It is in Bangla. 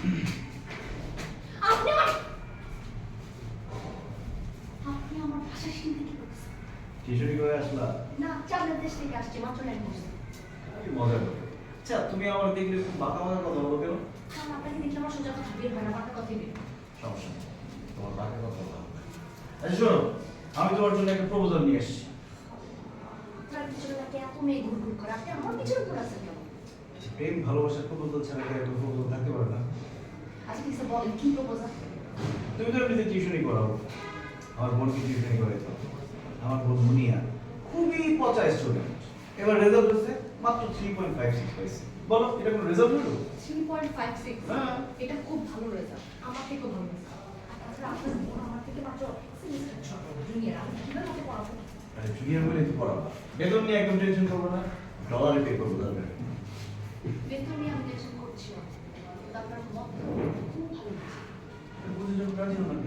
আমি আচ্ছা, তোমার আচ্ছা, শোনো আমি তোমার জন্য একটা প্রপোজাল নিয়ে এসেছি আচ্ছা, প্রেম ভালোবাসার প্রপোজাল ছাড়া একটা প্রপোজাল থাকতে পারে না? আছে বলেন কি প্রপোজাল তুমি তো এমনিতে টিউশনি করাও আমার বোনকে টিউশনি করাইতো আমার বোন মুনিয়া। খুবই পচা স্টুডেন্ট এবার রেজাল্ট হচ্ছে মাত্র থ্রি পয়েন্ট ফাইভ সিক্স পাইছে। বলো এটা কোনো রেজাল্ট হলো? থ্রি পয়েন্ট ফাইভ সিক্স হ্যাঁ। এটা খুব ভালো রেজাল্ট আমার থেকেও ভালো রেজাল্ট তাছাড়া আপনার বোন আমার থেকে মাত্র সেমিস্টার ছোট জুনিয়র আমি কীভাবে ওকে পড়াবো? আরে জুনিয়র বলে তো পড়াবো। বেতন নিয়ে একদম টেনশন করব না। ডলারে পে করব বেতন নিয়ে আমি টেনশন করছি না। কিন্তু আপনার মত খুব